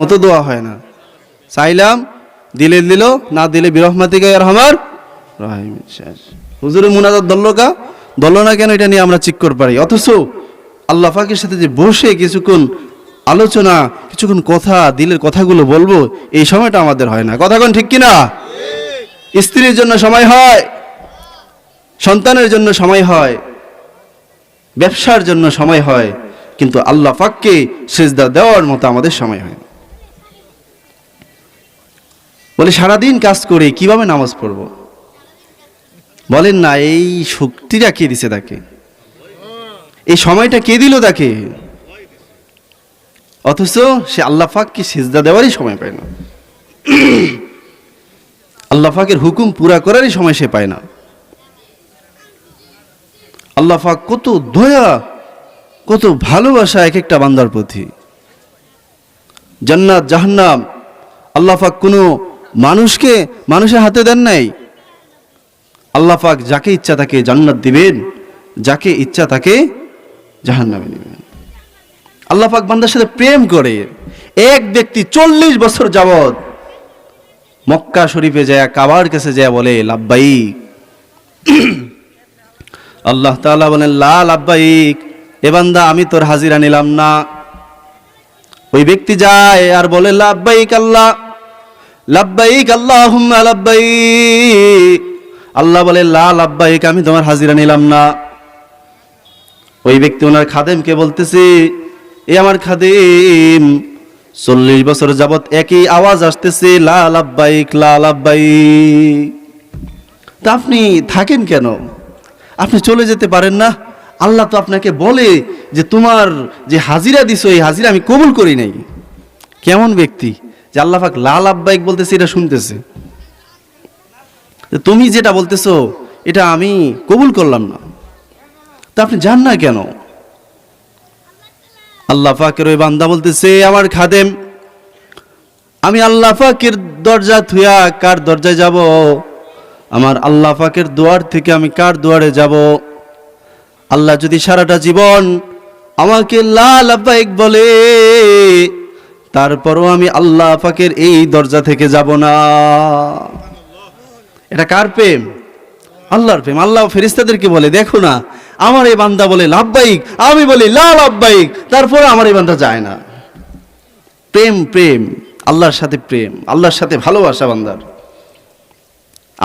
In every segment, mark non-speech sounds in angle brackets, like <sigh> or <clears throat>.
মতো দোয়া হয় না। চাইলাম দিলে দিল, না দিলে বিরহমাতিকা রহমার রাহিম। শেষ। হুজুরের মুনাজাত দল্লকা দল না কেন? এটা নিয়ে আমরা চিক্কর পারি। অথচ আল্লাহ পাকের সাথে যে বসে কিছুক্ষণ আলোচনা, কিছুক্ষণ কথা, দিলের কথাগুলো বলব, এই সময়টা আমাদের হয় না। কথা কোন ঠিক কিনা স্ত্রীর জন্য সময় হয়, সন্তানের জন্য সময় হয়, ব্যবসার জন্য সময় হয়, কিন্তু আল্লাহ পাককে সেজদা দেওয়ার মতো আমাদের সময় হয় না। বলে, সারাদিন কাজ করে কীভাবে নামাজ পড়ব? বলেন, না, এই শক্তিটা কে দিছে তাকে? এই সময়টা কে দিল তাকে? অথচ সে আল্লাহ পাককে সেজদা দেওয়ারই সময় পায় না। আল্লাহ পাকের হুকুম পুরা করারই সময় সে পায় না। আল্লাহ পাক কত দয়া, কত ভালোবাসা এক একটা বান্দার প্রতি। জান্নাত, জাহান্নাম, আল্লাহ পাক কোনো মানুষকে মানুষের হাতে দেন নাই। আল্লাহ পাক যাকে ইচ্ছা তাকে জান্নাত দিবেন, যাকে ইচ্ছা তাকে জাহান্নামে দিবেন আল্লাহ পাক বান্দার সাথে প্রেম করে এক ব্যক্তি চল্লিশ বছর যাবৎ মক্কা শরীফে যায়, কাবার কাছে যায়, বলে, লাব্বাইক। <clears throat> আল্লাহ তাআলা বলেন, লা লাব্বাইক, এ বান্দা, আমি তোর হাজিরা নিলাম না। ওই ব্যক্তি যায় আর বলে, লাব্বাইক আল্লাহ। লাব্বাইক আল্লাহুম্মা লাব্বাইক। আল্লাহ বলে, লা লাব্বাইক, আমি তোমার হাজিরা নিলাম না। ওই ব্যক্তি ওনার খাদেমকে বলতেছে, এ আমার খাদেম, চল্লিশ বছর যাবত একই আওয়াজ আসতেছে, লা লাব্বাইক লা লাব্বাইক। তা আপনি থাকেন কেন? আপনি চলে যেতে পারেন না। আল্লাহ তো আপনাকে বলে যে, তোমার যে হাজিরা দিছো, এই হাজিরা আমি কবুল করি নাই। কেমন ব্যক্তি? যে আল্লাহ পাক লাল আব্বাইক বলতেছে, এটা শুনতেছে। তুমি যেটা বলতেছো, এটা আমি কবুল করলাম না। তা আপনি যান না কেন? আল্লাহ পাকের ওই বান্দা বলতেছে, আমার খাদেম, আমি আল্লাহ পাকের দরজা থুয়া কার দরজায় যাব? আমার আল্লাহ পাকের দুয়ার থেকে আমি কার দুয়ারে যাব? আল্লাহ যদি সারাটা জীবন আমাকে লাল আব্বাইক বলে তারপরও আমি আল্লাহ পাকের এই দরজা থেকে যাব না। এটা কার প্রেম? আল্লাহর প্রেম। আল্লাহ ফেরিস্তাদেরকে বলে, দেখো না, আমার এই বান্দা বলে লাভবাহিক, আমি বলি লাল আব্বাইক তারপরে আমার এই বান্দা যায় না। প্রেম প্রেম, আল্লাহর সাথে প্রেম, আল্লাহর সাথে ভালোবাসা বান্দার।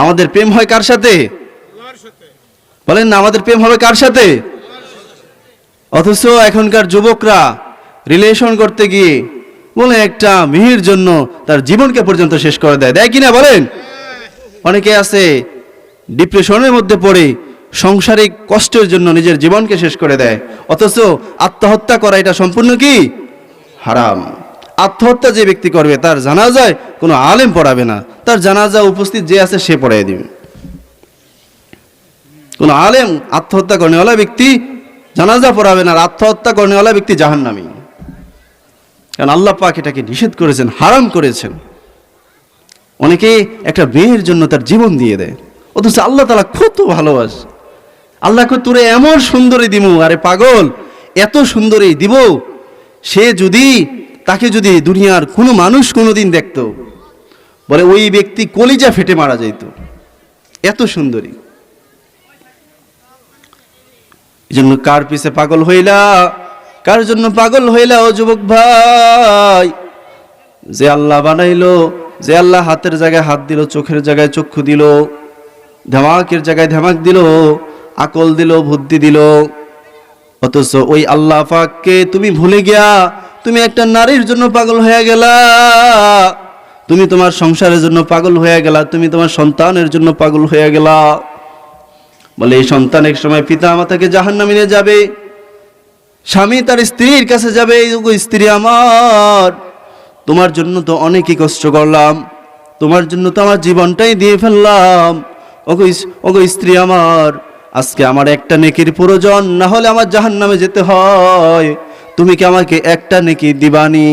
আমাদের প্রেম হয় কার সাথে? বলেন না, আমাদের প্রেম হবে কার সাথে? অথচ এখনকার যুবকরা রিলেশন করতে গিয়ে বলে একটা মেয়ের জন্য তার জীবনকে পর্যন্ত শেষ করে দেয়। দেয় কিনা বলেন? অনেকে আছে ডিপ্রেশনের মধ্যে পড়ে সংসারিক কষ্টের জন্য নিজের জীবনকে শেষ করে দেয়। অথচ আত্মহত্যা করা এটা সম্পূর্ণ কি? হারাম। আত্মহত্যা যে ব্যক্তি করবে, তার জানাজায় কোনো আলেম পড়াবে না। তার জানাজা উপস্থিত যে আছে সে পড়াই দিবে। কোন আলেম আত্মহত্যা করেনেওয়ালা ব্যক্তি জানাজা পড়াবে না আর আত্মহত্যা করেনেওয়ালা ব্যক্তি জাহান্নামী। কারণ আল্লাহ পাক এটাকে নিষেধ করেছেন, হারাম করেছেন। অনেকে একটা মেয়ের জন্য তার জীবন দিয়ে দেয়। অথচ আল্লাহ তালা কত ভালোবাস। আল্লাহকে তোরে এমন সুন্দরী দিমু, আরে পাগল, এত সুন্দরী দিব সে যদি, তাকে যদি দুনিয়ার কোনো মানুষ কোনোদিন দেখতো। বলে, ওই ব্যক্তি কলিজা ফেটে মারা যাইত। এত সুন্দরী। এই জন্য কার পিছে পাগল হইলা? কার জন্য পাগল হইলা ও যুবক ভাই? যে আল্লাহ বানাইলো, যে আল্লাহ হাতের জায়গায় হাত দিল, চোখের জায়গায় চক্ষু দিল, ধামাকের জায়গায় ধামাক দিল, আকল দিল, বুদ্ধি দিল, অথচ ওই আল্লাহ পাককে তুমি ভুলে গিয়া তুমি একটা নারীর জন্য পাগল হয়ে গেলা। তুমি তোমার সংসারের জন্য পাগল হয়ে গেলা, তুমি তোমার সন্তানের জন্য পাগল হয়ে গেলা। বলে, এই সন্তান এক সময় পিতা মাতাকে জাহান নামিনে যাবে। স্বামী তার স্ত্রীর কাছে যাবে, এই স্ত্রী আমার। তোমার জন্য তো অনেকই কষ্ট করলাম। তোমার জন্য তো আমার জীবনটাই দিয়ে ফেললাম। ওগো ওগো স্ত্রী আমার, আজকে আমার একটা নেকির প্রয়োজন। না হলে আমার জাহান নামে যেতে হয়। তুমি কি আমাকে একটা নেকি দিবানি?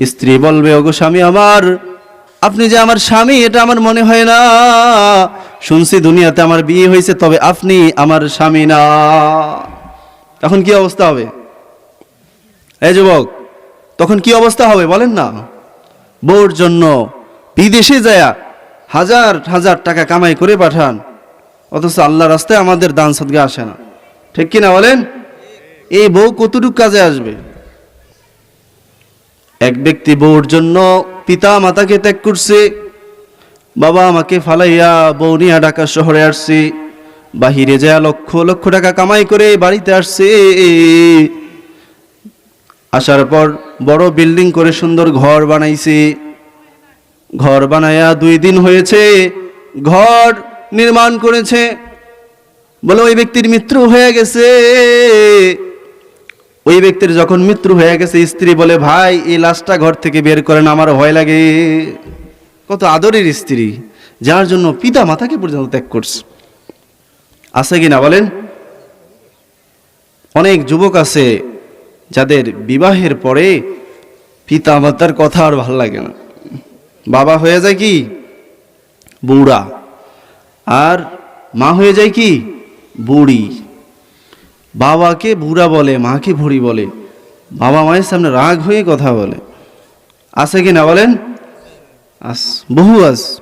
স্ত্রী বলবে, ওগো স্বামী আমার, আপনি যে আমার স্বামী, এটা আমার মনে হয় না। শুনছি দুনিয়াতে আমার বিয়ে হয়েছে, তবে আপনি আমার স্বামী না। এখন কি অবস্থা হবে? এই যুবক, তখন কি অবস্থা হবে বলেন না? বউর জন্য বিদেশে যায় হাজার হাজার টাকা কামাই করে পাঠান, অথচ আল্লাহ রাস্তায় আমাদের দান সদগা আসে না। ঠিক কিনা বলেন? এই বউ কতটুক কাজে আসবে? এক ব্যক্তি বউর জন্য পিতা মাতাকে ত্যাগ করছে, বাবা আমাকে ফালাইয়া বউ নিয়া ঢাকা শহরে আসছি বাহিরে যা লক্ষ লক্ষ টাকা কামাই করে বাড়িতে আসছে। আসার পর বড় বিল্ডিং করে সুন্দর ঘর বানাইছে। ঘর বানায়া দুই দিন হয়েছে, ঘর নির্মাণ করেছে। বলে ওই ব্যক্তির মৃত্যু হয়ে গেছে। ওই ব্যক্তির যখন মৃত্যু হয়ে গেছে, স্ত্রী বলে, ভাই, এই লাশটা ঘর থেকে বের করেন, আমার ভয় লাগে। কত আদরের স্ত্রী, যার জন্য পিতা মাতাকে পর্যন্ত ত্যাগ করছে। আছে কি না বলেন? অনেক যুবক আছে যাদের বিবাহের পরে পিতা মাতার কথা আর ভালো লাগে না। বাবা হয়ে যায় কি? বুড়া। আর মা হয়ে যায় কি? বুড়ি। বাবাকে বুড়া বলে, মাকে বুড়ি বলে। বাবা মায়ের সামনে রাগ হয়ে কথা বলে। আছে কি না বলেন? আস, বহু আস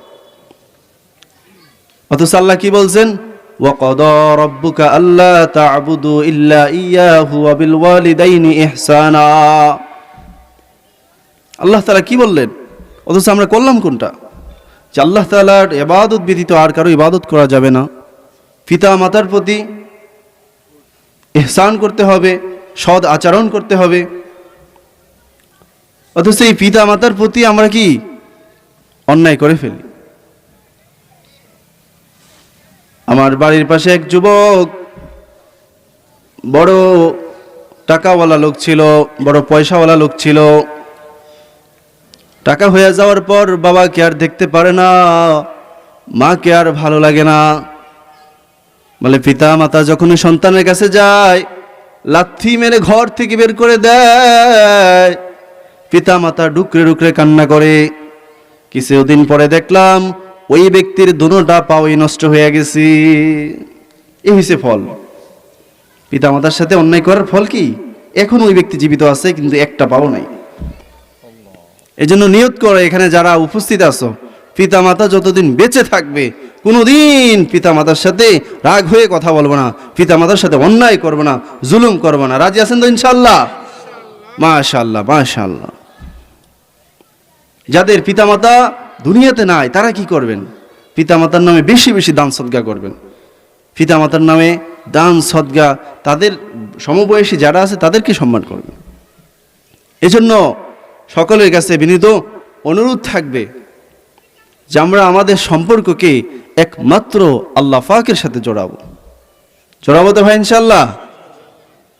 অথচ আল্লাহ কি বলছেন? وقضى ربك ألا تعبدوا إلا إياه وبالوالدين إحسانا আল্লাহ তাআলা কি বললেন অথচ আমরা করলাম কোনটা যে আল্লাহ তাআলার ইবাদত ব্যতীত আর কারো ইবাদত করা যাবে না পিতা মাতার প্রতি ইহসান করতে হবে সৎ আচরণ করতে হবে অথচ এই পিতা মাতার প্রতি আমরা কি অন্যায় করে ফেলি আমার বাড়ির পাশে এক যুবক, বড় টাকাওয়ালা লোক ছিল, বড় পয়সাওয়ালা লোক ছিল। টাকা হয়ে যাওয়ার পর বাবাকে আর দেখতে পারে না, মাকে আর ভালো লাগে না। বলে পিতা মাতা যখন সন্তানের কাছে যায়, লাথি মেরে ঘর থেকে বের করে দেয়। পিতা মাতা ডুকরে ডুকরে কান্না করে। কিছুদিন পরে দেখলাম ওই ব্যক্তির দুনোটা পাওয়াই নষ্ট হয়ে গেছে। এই হয়েছে ফল। পিতা মাতার সাথে অন্যায় করার ফল কি? এখন ওই ব্যক্তি জীবিত আছে, কিন্তু একটা পাও নাই। এই জন্য নিয়ত করে, এখানে যারা উপস্থিত আছো পিতা মাতা যতদিন বেঁচে থাকবে, কোনোদিন পিতা মাতার সাথে রাগ হয়ে কথা বলব না পিতা মাতার সাথে অন্যায় করব না, জুলুম করব না। রাজি আছেন তো ইনশাল্লাহ মাশাল্লাহ মাশাল্লাহ যাদের পিতামাতা দুনিয়াতে নাই, তারা কি করবেন? পিতামাতার নামে বেশি বেশি দান সদ্গা করবেন। পিতামাতার নামে দান সদ্গা তাদের সমবয়সী যারা আছে তাদেরকে সম্মান করবেন। এজন্য সকলের কাছে বিনীত অনুরোধ থাকবে যে আমরা আমাদের সম্পর্ককে একমাত্র আল্লাহ ফাকের সাথে জোড়াবো। জোড়াবো তো ভাই ইনশাল্লাহ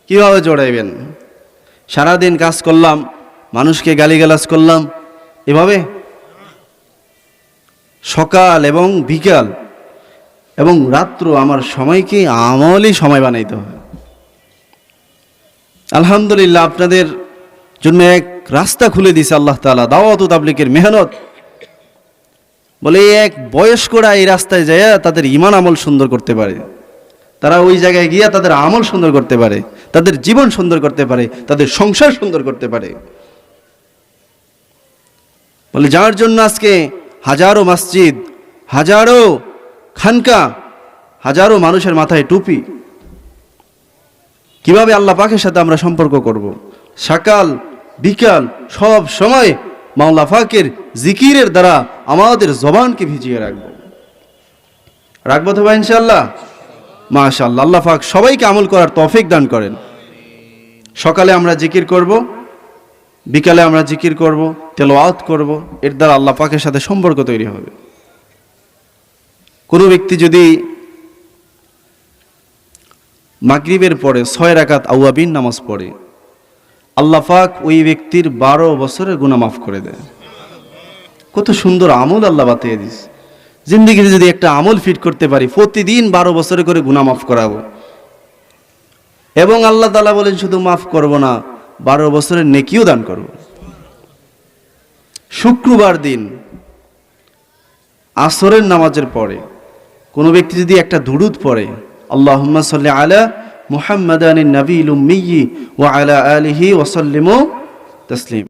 কীভাবে জোড়াইবেন? সারাদিন কাজ করলাম, মানুষকে গালিগালাজ করলাম, এভাবে সকাল এবং বিকাল এবং রাত্র আমার সময়কে আমলই সময় বানাইতে হবে আলহামদুলিল্লাহ আপনাদের জন্য এক রাস্তা খুলে দিছে আল্লাহ তালা দাওয়াত তাবলিকের মেহনত। বলে এক বয়স্করা এই রাস্তায় যায় তাদের ইমান আমল সুন্দর করতে পারে। তারা ওই জায়গায় গিয়া তাদের আমল সুন্দর করতে পারে, তাদের জীবন সুন্দর করতে পারে, তাদের সংসার সুন্দর করতে পারে। বলে যার জন্য আজকে হাজারো মসজিদ, হাজারো খানকা, হাজারো মানুষের মাথায় টুপি। কীভাবে আল্লাহ পাকের সাথে আমরা সম্পর্ক করব। সকাল, বিকাল, সব সময় মাওলা ফাকের জিকিরের দ্বারা আমাদের জবানকে ভিজিয়ে রাখব। রাখব তো ভাই ইনশাল্লাহ মাশাল্লাহ আল্লাহ পাক সবাইকে আমল করার তফিক দান করেন। সকালে আমরা জিকির করব। বিকালে আমরা জিকির করব, তেলাওয়াত করব, এর দ্বারা আল্লাহ পাকের সাথে সম্পর্ক তৈরি হবে। কোনো ব্যক্তি যদি মাগরিবের পরে ছয় রাকাত আউয়াবিন নামাজ পড়ে, আল্লাহ পাক ওই ব্যক্তির বারো বছরের গুণা মাফ করে দেয়। কত সুন্দর আমল আল্লাহ বাতিয়ে দিস। জিন্দিগিতে যদি একটা আমল ফিট করতে পারি, প্রতিদিন বারো বছরে করে গুণা মাফ করাবো। এবং আল্লাহ তালা বলেন, শুধু মাফ করব না বারো বছরের নেকিও দান করব। শুক্রবার দিন, আসরের নামাজের পরে কোনো ব্যক্তি যদি একটা দুরুদ পড়ে আল্লাহ সাল্লি আলা মুহাম্মদ আলী নবী ও আলা আলিহি ওসাল্লিমো তসলিম।